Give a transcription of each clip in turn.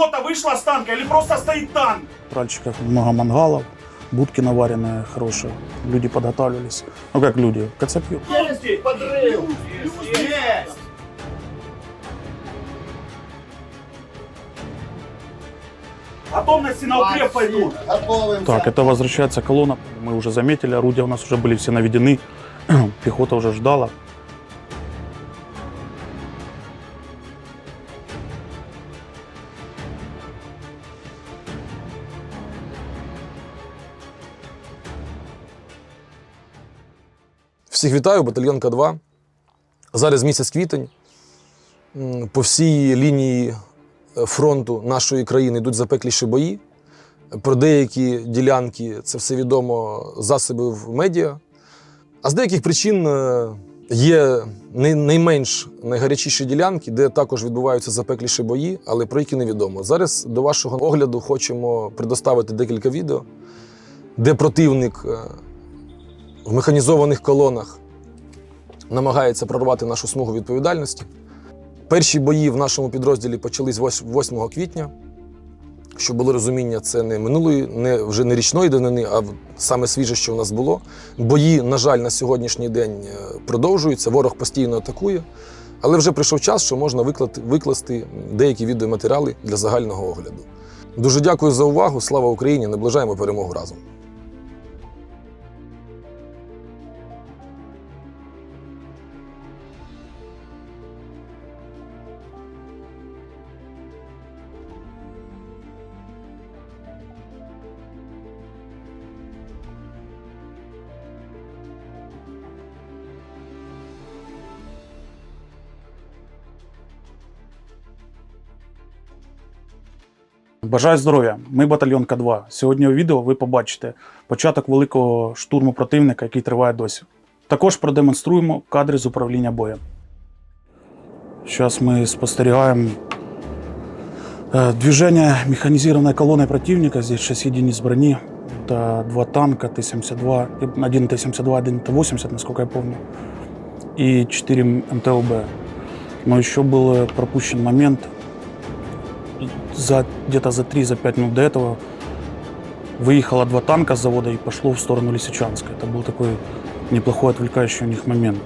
пехота вышла с танка или просто стоит танк? В Тральчиках много мангалов, будки наваренные хорошие. Люди подготавливались. Ну как люди, коцапью. Есть подрыв! Есть! Готовности на укреп пойдут. Готовимся. Так, это возвращается колонна. Мы уже заметили, орудия у нас уже были все наведены. Пехота уже ждала. Всіх вітаю, батальйон К2. Зараз місяць квітень. По всій лінії е, фронту нашої країни йдуть запекліші бої. Про деякі ділянки це все відомо з засобів медіа. А з деяких причин е, є найменш найгарячіші ділянки, де також відбуваються запекліші бої, але про які невідомо. Зараз до вашого огляду хочемо предоставити декілька відео, де противник е, в механізованих колонах намагається прорвати нашу смугу відповідальності. Перші бої в нашому підрозділі почались 8 квітня. Щоб було розуміння, це не минулої, не вже не річної данини, а саме свіже, що в нас було. Бої, на жаль, на сьогоднішній день е, продовжуються. Ворог постійно атакує. Але вже прийшов час, що можна викласти деякі відеоматеріали для загального огляду. Дуже дякую за увагу. Слава Україні! Наближаємо перемогу разом. Бажаю здоров'я! Ми батальйон К2. Сьогодні у відео ви побачите початок великого штурму противника, який триває досі. Також продемонструємо кадри з управління боєм. Зараз ми спостерігаємо е, движение механизированной колонны противника. Здесь 6 единиц брони. Это два танка Т-72, один Т-72, один Т-80, насколько я помню, и 4 МТОБ. Но еще был э, пропущен момент, за, где-то за 3-5 минут до этого выехало два танка с завода и пошло в сторону Лисичанска. Это был такой неплохой отвлекающий у них момент.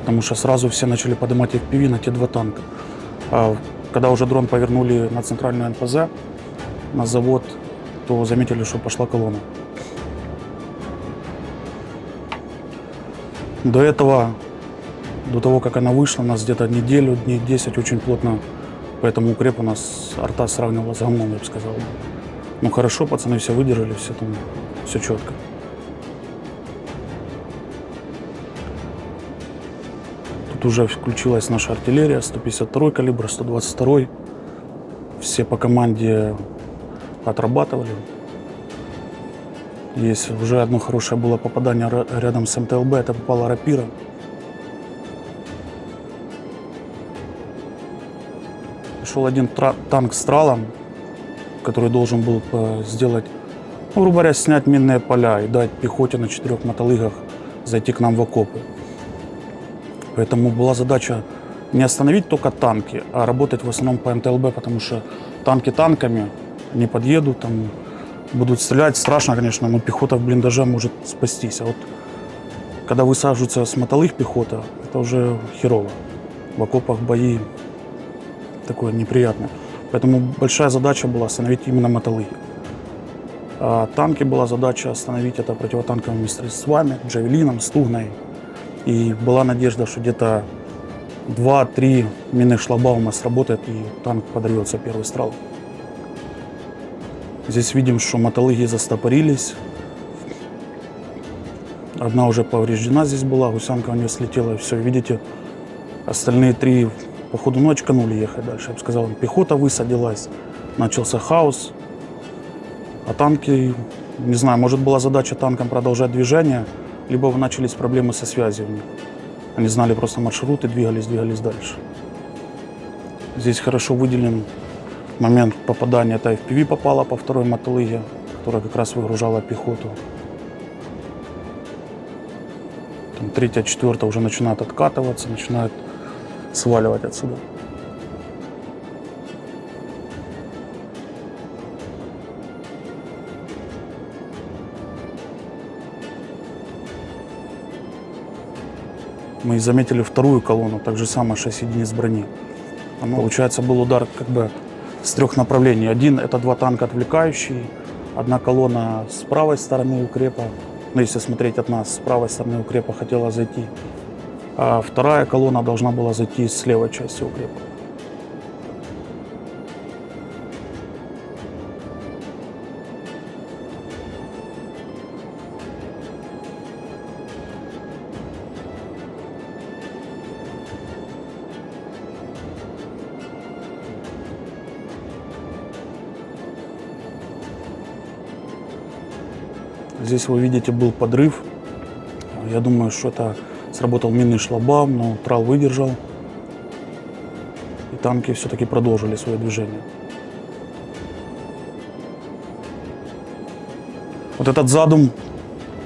Потому что сразу все начали поднимать FPV на те два танка. А когда уже дрон повернули на центральную НПЗ, на завод, то заметили, что пошла колонна. До этого, до того, как она вышла, нас где-то неделю, дней 10 очень плотно Поэтому укреп у нас арта сравнивала с говном, я бы сказал. Ну хорошо, пацаны все выдержали, все там, все четко. Тут уже включилась наша артиллерия, 152 калибр, 122. Все по команде отрабатывали. Есть уже одно хорошее было попадание рядом с МТЛБ, это попала рапира. Пришел один танк с тралом, который должен был э, сделать, ну, грубо говоря, снять минные поля и дать пехоте на четырех мотолыгах зайти к нам в окопы. Поэтому была задача не остановить только танки, а работать в основном по МТЛБ, потому что танки танками не подъедут, там будут стрелять. Страшно, конечно, но пехота в блиндаже может спастись. А вот когда высаживается с мотолых пехота, это уже херово. В окопах бои такое неприятное. Поэтому большая задача была остановить именно мотолыги. А танки была задача остановить это противотанковыми средствами, джавелином, стугной. И была надежда, что где-то 2-3 минных шлагбаума сработает и танк подорвется первый страл. Здесь видим, что мотолыги застопорились. Одна уже повреждена здесь была, гусянка у нее слетела, и все, видите, остальные три походу ночь канули ехать дальше. Я бы сказал, пехота высадилась, начался хаос. А танки, не знаю, может была задача танкам продолжать движение, либо начались проблемы со связью у них. Они знали просто маршруты, двигались, двигались дальше. Здесь хорошо выделен момент попадания. Это FPV попала по второй мотолыге, которая как раз выгружала пехоту. Там третья, четвертая уже начинают откатываться, начинают сваливать отсюда. Мы заметили вторую колонну, так же самое 6 единиц брони. Оно, получается, был удар как бы с трех направлений. Один — это два танка отвлекающие, одна колонна с правой стороны укрепа, ну, если смотреть от нас, с правой стороны укрепа хотела зайти а вторая колонна должна была зайти с левой части укрепа. Здесь вы видите был подрыв. Я думаю, что это сработал минный шлагбаум, но трал выдержал. И танки все-таки продолжили свое движение. Вот этот задум,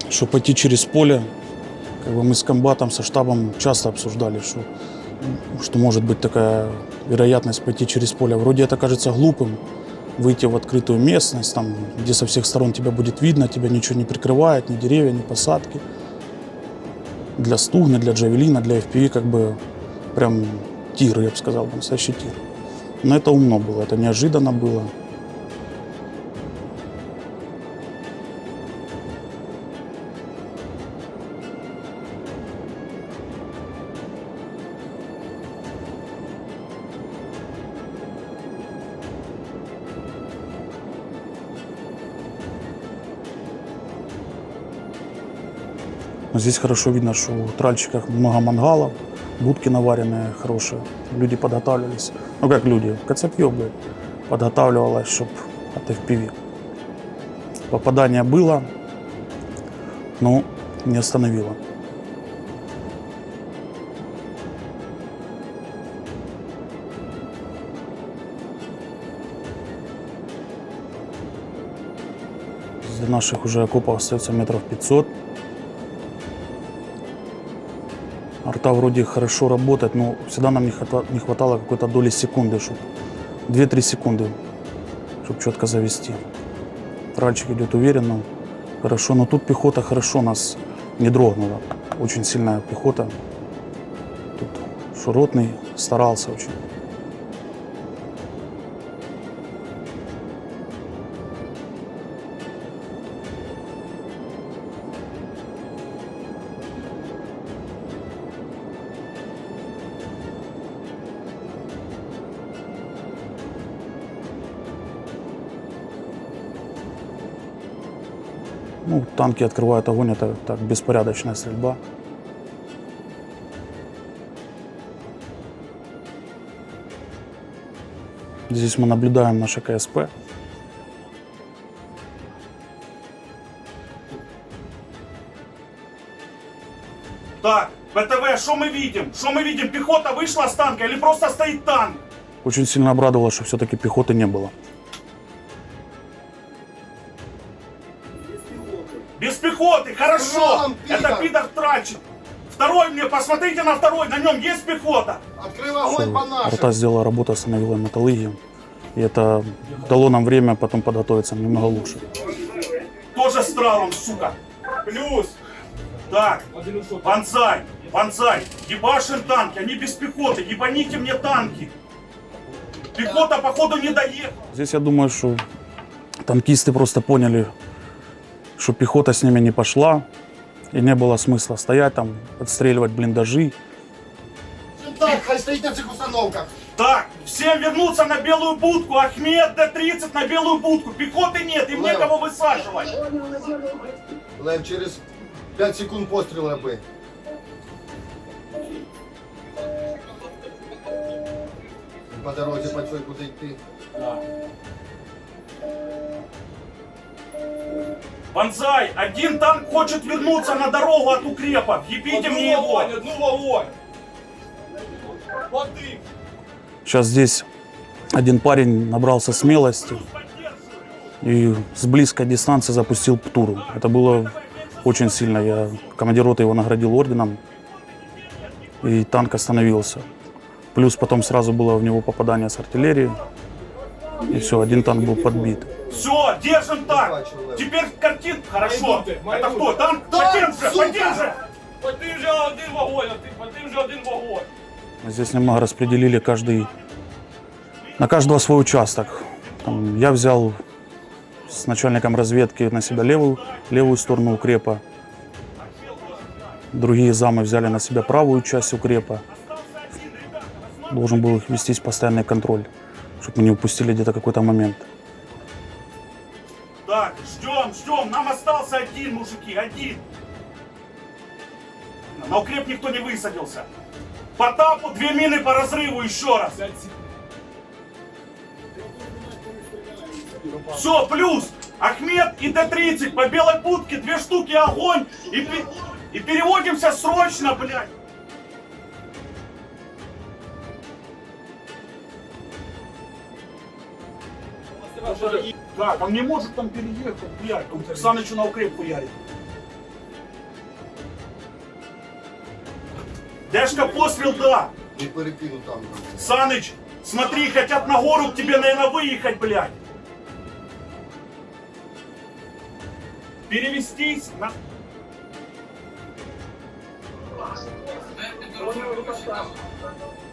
что пойти через поле, как бы мы с комбатом, со штабом часто обсуждали, что, что может быть такая вероятность пойти через поле. Вроде это кажется глупым, выйти в открытую местность, там, где со всех сторон тебя будет видно, тебя ничего не прикрывает, ни деревья, ни посадки. Для стугны, для джавелина, для FPV как бы прям тир, я бы сказал, настоящий тир. Но это умно было, это неожиданно было. здесь хорошо видно, что в тральщиках много мангалов, будки наваренные хорошие. Люди подготавливались. Ну как люди, коцепье бы подготавливалось, чтобы от FPV. Попадание было, но не остановило. До наших уже окопов остается метров 500. Арта вроде хорошо работает, но всегда нам не хвата- не хватало какой-то доли секунды, чтобы 2-3 секунды, чтобы четко завести. Тральчик идет уверенно, хорошо, но тут пехота хорошо нас не дрогнула. Очень сильная пехота. Тут Шуротный старался очень. Танки открывают огонь, это так беспорядочная стрельба. Здесь мы наблюдаем наше КСП. Так, ВТВ, что мы видим? Что мы видим? Пехота вышла с танка или просто стоит танк? Очень сильно обрадовало, что все-таки пехоты не было. Второй мне, посмотрите на второй, на нем есть пехота. Открыв огонь по нашим. сделала работу, остановила металлургию. И это дало нам время потом подготовиться немного лучше. Тоже с тралом, сука. Плюс. Так, Бонзай, Бонзай, ебашим танки, они без пехоты, ебаните мне танки. Пехота, походу, не доехала. Здесь я думаю, что танкисты просто поняли, что пехота с ними не пошла, и не было смысла стоять там, отстреливать блиндажи. Так, хай стоит на всех установках. Так, всем вернуться на белую будку. Ахмед Д-30 на белую будку. Пехоты нет, им Лев. некого высаживать. Лев, через 5 секунд постріла би. По дорозі по цій куди йти. Бонзай, один танк хочет вернуться на дорогу от укрепа. Ебите мне его. Сейчас здесь один парень набрался смелости и с близкой дистанции запустил птуру. Это было очень сильно. Я командир роты его наградил орденом, и танк остановился. Плюс потом сразу было в него попадание с артиллерии, и все, один танк был подбит. Все, держим так. Теперь картин. Хорошо. Это кто? Танк? Танк, Поддержи, сука! поддержи. Один же один вогонь, один же один вогонь. Здесь немного распределили каждый, на каждого свой участок. Там я взял с начальником разведки на себя левую, левую сторону укрепа. Другие замы взяли на себя правую часть укрепа. Должен был их вестись постоянный контроль, мы не упустили где-то какой-то момент. Так, ждем, ждем. Нам остался один, мужики, один. На укреп никто не высадился. По тапу две мины по разрыву еще раз. Все, плюс. Ахмед и Т-30 по белой будке, две штуки, огонь. И, и переводимся срочно, блядь. Так, он не может там переехать, блядь. Он Санычу на укреп хуярит. Дешка пострел, да. Не перекину там. Саныч, смотри, хотят на гору к тебе, наверное, выехать, блядь. Перевестись на...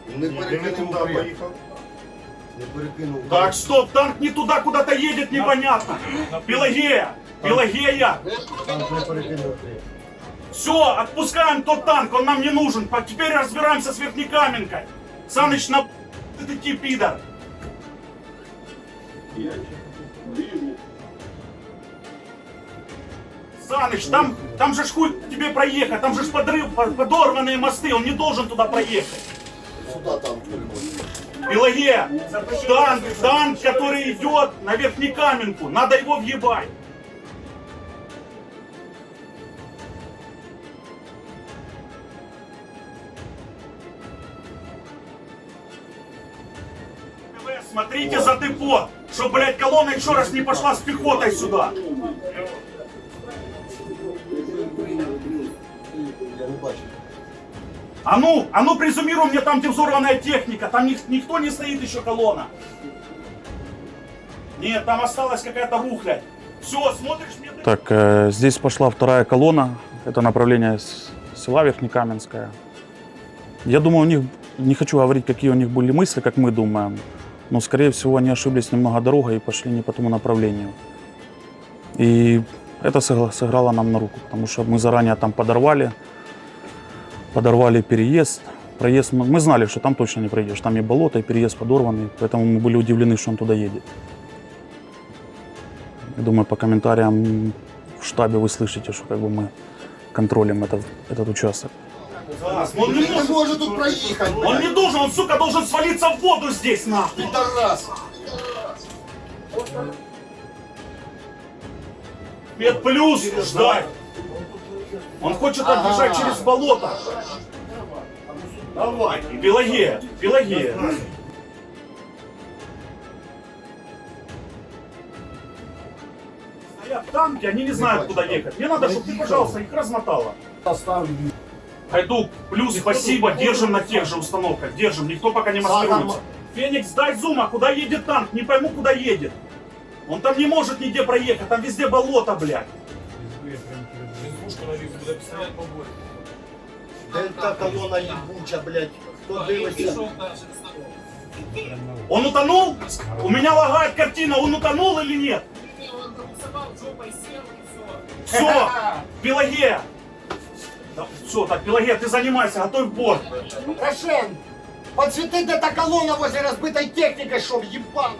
Не перекинув укреп. Не перекинув. Так, стоп, танк не туда куда-то едет, непонятно. Пелагея, Пелагея. Танк не перекинув укреп. Все, отпускаем тот танк, он нам не нужен. Теперь разбираемся с Верхнекаменкой. Саныч, на ты таки пидор. Саныч, там, там же ж хуй тебе проехать, там же ж подрыв, по- подорванные мосты, он не должен туда проехать. Сюда танк переводить. Пелагея, танк, танк, который идет на Верхнекаменку, надо его въебать. Смотрите за депо, чтобы, блядь, колонна еще раз не пошла с пехотой сюда. А ну, а ну презумируй мне там, где взорванная техника, там ник- никто не стоит еще колонна. Нет, там осталась какая-то рухлядь. Все, смотришь мне... Так, э, здесь пошла вторая колонна. Это направление с села Верхнекаменское. Я думаю, у них, не хочу говорить, какие у них были мысли, как мы думаем, но, скорее всего, они ошиблись немного дорогой и пошли не по тому направлению. И это сыгра- сыграло нам на руку, потому что мы заранее там подорвали, подорвали переезд. Проезд, мы мы знали, что там точно не проедешь, там и болото, и переезд подорванный, поэтому мы были удивлены, что он туда едет. Я думаю, по комментариям в штабе вы слышите, что как бы мы контролем этот, этот участок. Да, он не может, може тут проїхати, он не должен, он, сука, должен свалиться в воду здесь, нахуй. Підарас. Мед плюс ждать. Он хочет отбежать через болото. Давай, Пелагея, Пелагея. Стоят танки, они не знают, куда ехать. Мне надо, чтобы ты, пожалуйста, их размотала. Хайдук, плюс спасибо, держим на тех же установках, держим, никто пока не маскируется. Феникс, дай зума, куда едет танк, не пойму, куда едет. Он там не может нигде проехать, там везде болото, блядь Дельта колона їбуча, блядь. Хто дивиться? Он утонул? У меня лагает картина, он утонул или нет? Все, Пелагея. все, так, Пелагея, ты занимайся, готовь борт. Рошен, подсвети, де та колона возле розбитої техніки, що в'їбана.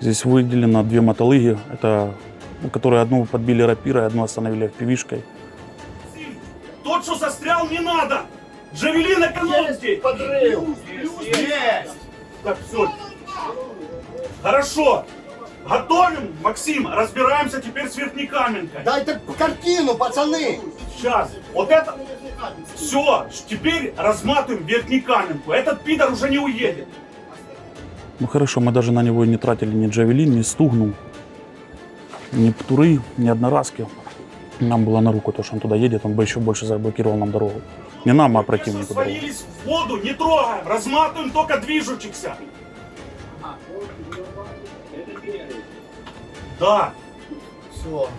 Здесь выделено две мотолыги, это, ну, которые одну подбили рапирой, одну остановили пивишкой. Тот, что застрял, не надо. Джавелин экономьте. Подрив. Есть. Так, все. Хорошо. Готовим, Максим, разбираемся теперь с Верхнекаменкой. Дайте картину, пацани. Сейчас. Вот это... Все, теперь разматываем Верхнекаменку. Этот пидор уже не уедет. Ну хорошо, мы даже на него и не тратили ни джавелин, ни стугну, ни птуры, ни одноразки. Нам было на руку то, что он туда едет, он бы еще больше заблокировал нам дорогу. Не нам, а противнику дорогу. свалились в воду, не трогаем, разматываем только движущихся. Да, Все.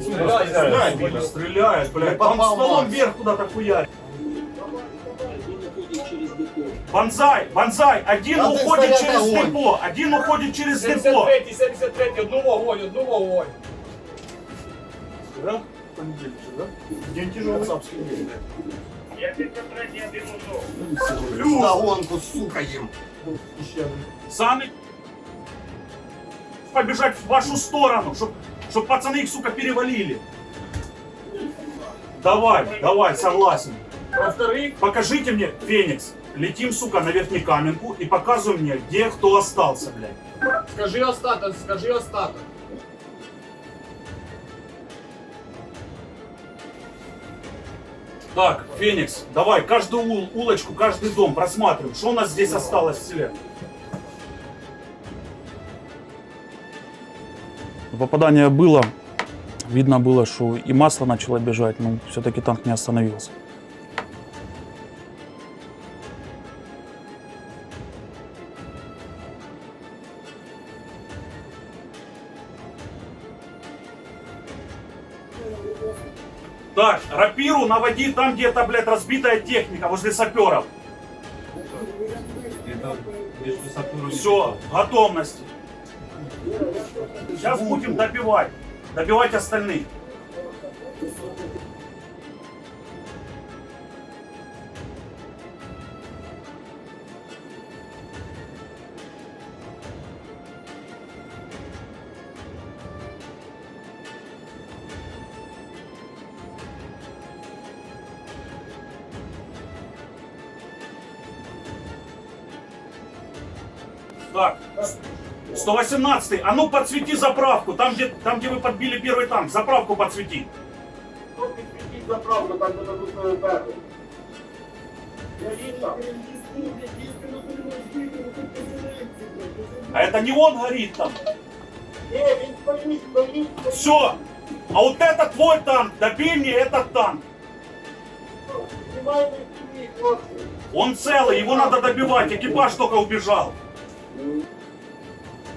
Стреляет, блядь, стреляет, блядь. Он попал, стволом Макс. вверх куда-то хуярит. Банзай, банзай, один Там ты уходит через огонь. депо, один уходит через депо. 73, 73, одну вогонь, одну вогонь. Да? Понедельник, да? День тяжелый. Кацапский день. Плюс. Догонку, сука, им. Сами побежать в вашу сторону, чтоб, чтоб пацаны их, сука, перевалили. Давай, давай, согласен. Во-вторых, Покажите мне, Феникс, летим, сука, на верхнекаменку и показывай мне, где кто остался, блядь. скажи остаток, скажи остаток. Так, Феникс, давай, каждую ул- улочку, каждый дом просматриваем. Что у нас здесь осталось в селе? Попадание было. Видно было, что и масло начало бежать, но все-таки танк не остановился. Так, рапиру наводи там, где то блядь, разбитая техника, возле саперов. Все, готовности. Сейчас будем добивать. Добивать остальных. 118 а ну подсвети заправку, там где, там, где вы подбили первый танк, заправку подсвети. А это не он горит там. Все. А вот это твой танк, добей мне этот танк. Он целый, его надо добивать, экипаж только убежал.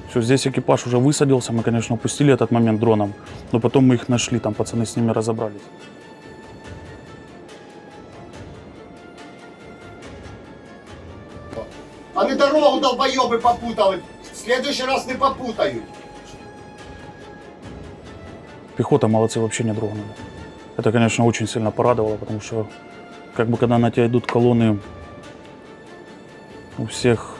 Все, здесь экипаж уже высадился, мы, конечно, упустили этот момент дроном, но потом мы их нашли, там пацаны с ними разобрались. Они дорогу долбоебы попутали. В следующий раз не попутают. Пехота молодцы вообще не дрогнули. Это, конечно, очень сильно порадовало, потому что как бы когда на тебя идут колонны, у всех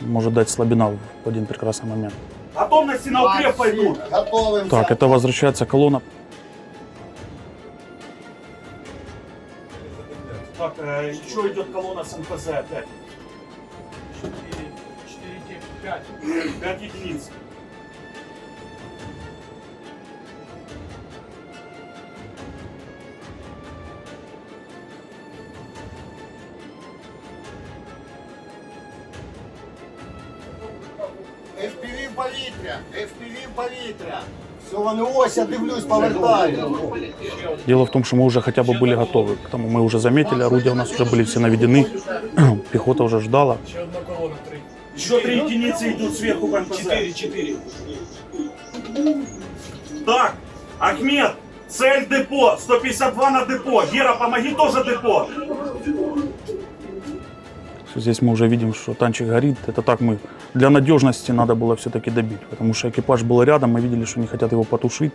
может дать слабина в один прекрасный момент. Готовности на укреп пойдут. Готовимся. Так, это возвращается колонна. Так, э, еще идет колонна с НПЗ опять. 4, 4, 5. 5 единиц. повітря. Все, вони ось, я дивлюсь, повертаю. Дело в том, что мы уже хотя бы были готовы. К тому мы уже заметили, орудия у нас уже были все наведены. Пехота уже ждала. Ще одна колона, 3. Еще три единицы идут сверху к НПЗ. 4, 4. Так, Ахмед, цель депо, 152 на депо. Гера, помоги тоже депо. Здесь мы уже видим, что танчик горит. Это так мы для надежности надо было все-таки добить, потому что экипаж был рядом, мы видели, что они хотят его потушить.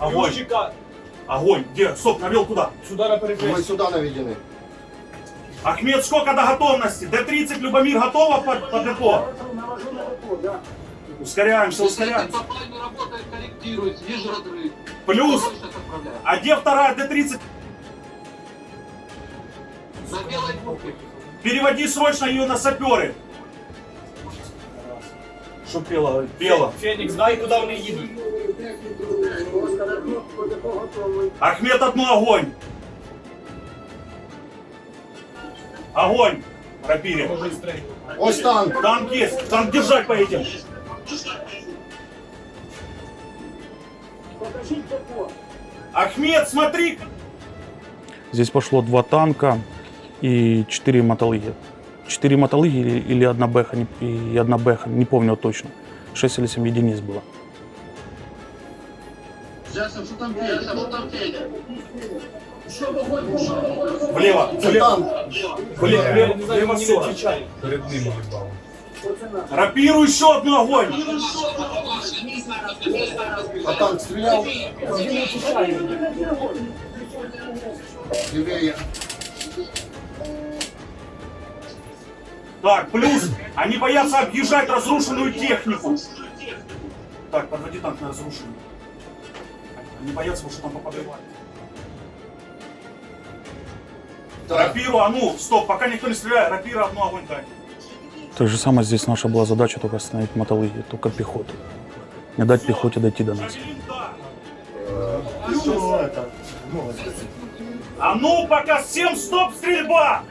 Огонь, огонь. Где? Стоп, навел куда? сюди на перехресті. сюди наведені. Ахмед, сколько до готовности? Д-30 Любомир готова по, по депо? Ускоряемся, ускоряемся. Не работает, корректирует, вижу разрыв. Плюс, а где вторая Д-30? На белой букве. Переводи срочно ее на саперы. Что пела? Пела. Фенікс, дай, куди вони їдуть. Ахмед, одну огонь. Огонь. Стрельну. Ось танк. Танк есть. Танк держать поедем. Ахмед, смотри. Здесь пошло два танка и четыре мотолыги. Четыре мотолыги или, или одна бэха, не- и одна бэха, не помню точно. Шесть или семь единиц было. Джексон, что там Федя? Что там Федя? Влево, Це влево, танк. влево, Я влево, не знаю, влево не 40. отвечали. Рапиру еще одну огонь. А танк стріляв. Лівіє. Так, плюс, они боятся объезжать разрушенную технику. Так, подводи танк на разрушенную. Они боятся, что там попадают. Рапиру, а ну, стоп, пока никто не стреляет, рапира одну огонь дай. Так же самое здесь наша была задача только остановить мотолыги, только пехоту. Не дать пехоте дойти до нас. Да. Це? Ну, А ну, пока всем стоп, стрельба!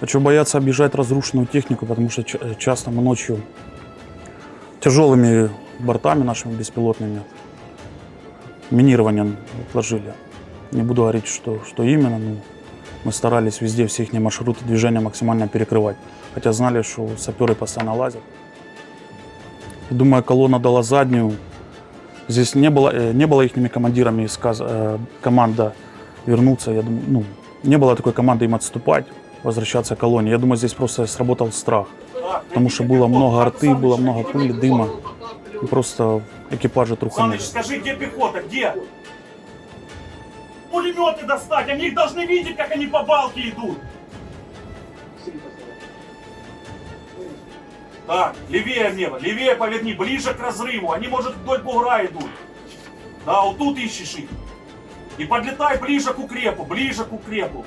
Хочу бояться объезжать разрушенную технику, потому что часто мы ночью тяжелыми бортами нашими беспилотными минирование отложили. Не буду говорить, что, что именно, но мы старались везде все их маршруты движения максимально перекрывать. Хотя знали, что саперы постоянно лазят. Думаю, колонна дала заднюю. Здесь не было, э, не было их командирами сказ, э, команда вернуться. Я думаю, ну, не было такой команды им отступать, возвращаться к колонне. Я думаю, здесь просто сработал страх. Потому что было много арты, было много пыли, дыма. И просто экипажи труханули. Саныч, скажи, где пехота, где? Пулеметы достать, они их должны видеть, как они по балке идут. Так, левее небо, левее поверни, ближе к разрыву. Они, может, вдоль бугра идут. Да, вот тут ищешь их. И подлетай ближе к укрепу, ближе к укрепу.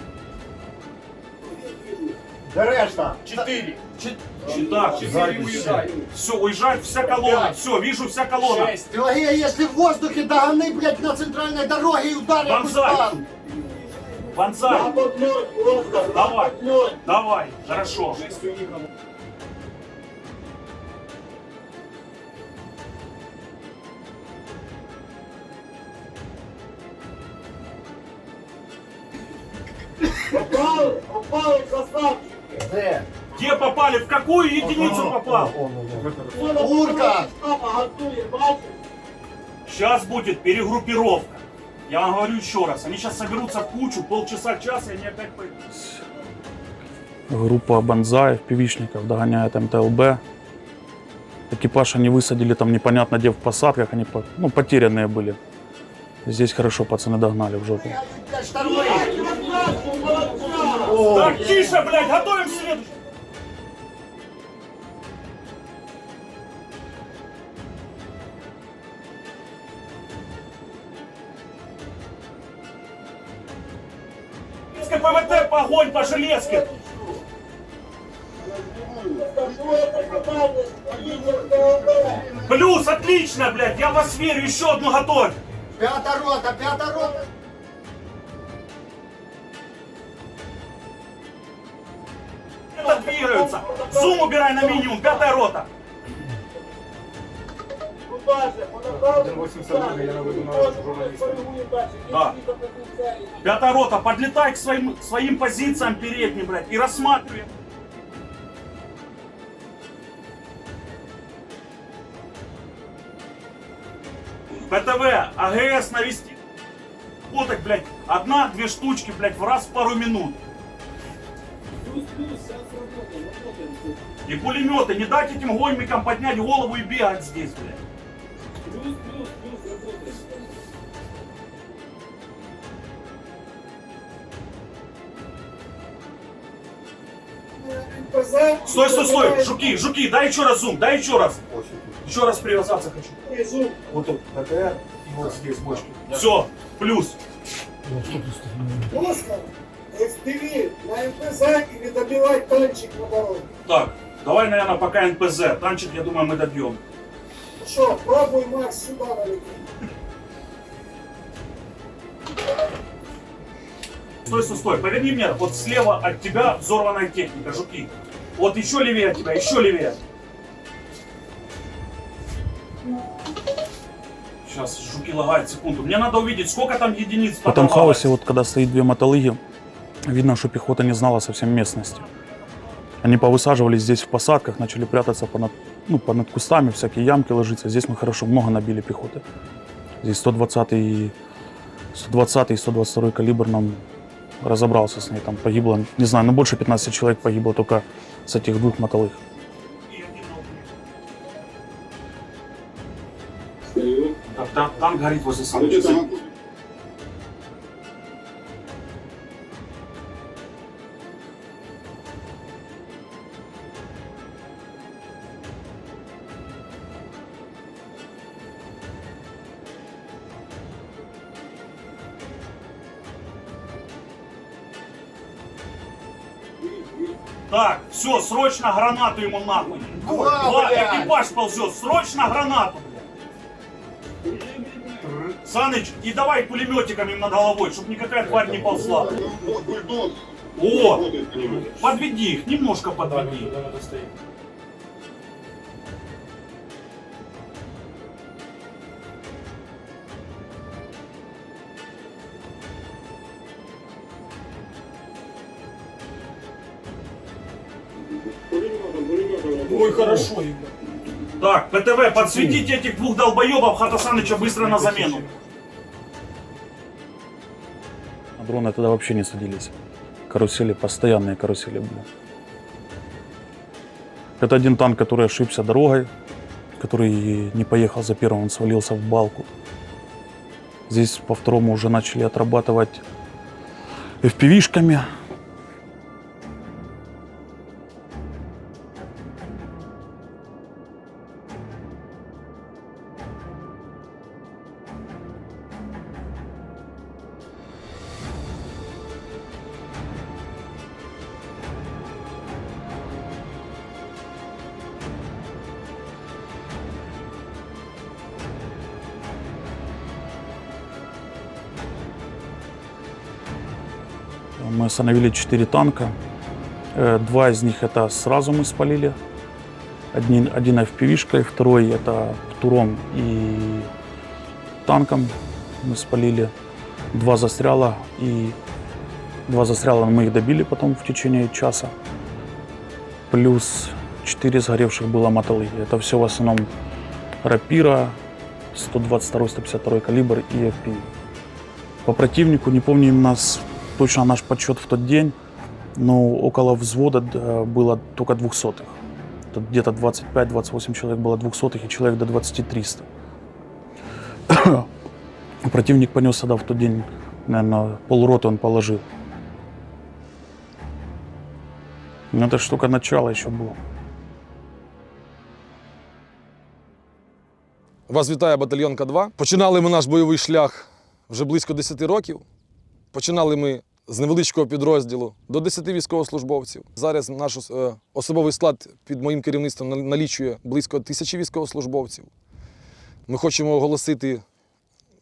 Решта? Четыре. Четыре уезжай. все, уезжает вся колонна. Все, вижу вся колонна. Пелагея, якщо в воздухе догони, блядь, на центральной дороге и ударь якусь Бонзай. танк. Бонзай, давай, давай, хорошо. Шесть уехал. Де? Где попали? В какую единицу попал? Урка! Сейчас будет перегруппировка. Я вам говорю еще раз. Они сейчас соберутся в кучу, полчаса, час, и они опять пойдут. Группа бонзаев, пивишников догоняет МТЛБ. Экипаж они высадили там непонятно где в посадках, они ну, потерянные были. Здесь хорошо пацаны догнали в жопу. Так, тише, блядь, готовим Железка ПВТ, огонь по железке. Плюс, отлично, блядь, я вас верю, еще одну готовь. П'ята рота, п'ята рота! Это двигаются. Зум убирай на минимум, пятая рота. Да. Пятая рота, подлетай к своим, своим позициям передним, блядь, и рассматривай. ПТВ, АГС навести. Вот так, блядь, одна-две штучки, блядь, в раз в пару минут. И пулеметы, не дать этим гоймикам поднять голову и бегать здесь, блядь. Стой, стой, стой, жуки, жуки, дай еще раз зум, дай еще раз. Еще раз привязаться хочу. Вот тут, ПТР и вот здесь бочки. Все, плюс. Оскар, FPV на МПЗ или добивать танчик на дороге? Так, давай, наверное, пока НПЗ. Танчик, я думаю, мы добьем. Что, пробуй, Макс, сюда налети. Стой, стой, стой, поверни мне, вот слева от тебя взорванная техника, жуки. Вот еще левее от тебя, еще левее. Сейчас жуки лагают секунду. Мне надо увидеть, сколько там единиц В этом подорвалось. хаосе, вот когда стоит две мотолыги, Видно, что пехота не знала совсем местности. Они повысаживались здесь в посадках, начали прятаться понад, ну, понад кустами, всякие ямки ложиться. Здесь мы хорошо много набили пехоты. Здесь 120 и 120 и 122 калибр нам разобрался с ней. Там погибло, не знаю, ну больше 15 человек погибло только с этих двух мотовых. Так, там, там горит возле Саныча. Все, срочно гранату ему нахуй. Два, Два, блядь. экипаж ползет, срочно гранату. Саныч, и давай пулеметиком им над головой, чтобы никакая тварь не ползла. Бульдог О, подведи их, немножко подведи. Ой, хорошо. Так, ПТВ, подсветите этих двух долбоебов Хата Саныча быстро на замену. А дроны тогда вообще не садились. Карусели, постоянные карусели были. Это один танк, который ошибся дорогой, который не поехал за первым, он свалился в балку. Здесь по второму уже начали отрабатывать FPV-шками. Мы остановили четыре танка. Э, Два из них это сразу мы спалили. Один, один FPV-шкой, второй это Птуром и танком мы спалили. Два застряла и два застряла мы их добили потом в течение часа. Плюс четыре сгоревших было мотолы. Это все в основном рапира, 122-152 калибр и FPV. По противнику, не помню у нас точно наш подсчет в тот день, но около взвода э, было только двухсотых. Тут где-то 25-28 человек было двухсотых и человек до 20-300. Противник понес тогда в тот день, наверное, полроты он положил. Но это ж только начало еще было. Вас вітає батальйон К2. Починали ми наш бойовий шлях вже близько 10 років. Починали ми з невеличкого підрозділу до 10 військовослужбовців. Зараз наш е, особовий склад під моїм керівництвом налічує близько тисячі військовослужбовців. Ми хочемо оголосити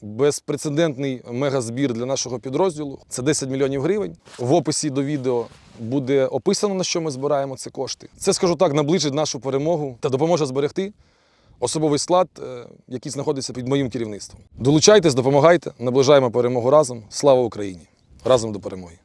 безпрецедентний мегазбір для нашого підрозділу. Це 10 мільйонів гривень. В описі до відео буде описано, на що ми збираємо ці кошти. Це, скажу так, наближить нашу перемогу та допоможе зберегти особовий склад, е, який знаходиться під моїм керівництвом. Долучайтесь, допомагайте, наближаємо перемогу разом. Слава Україні! Разом до перемоги!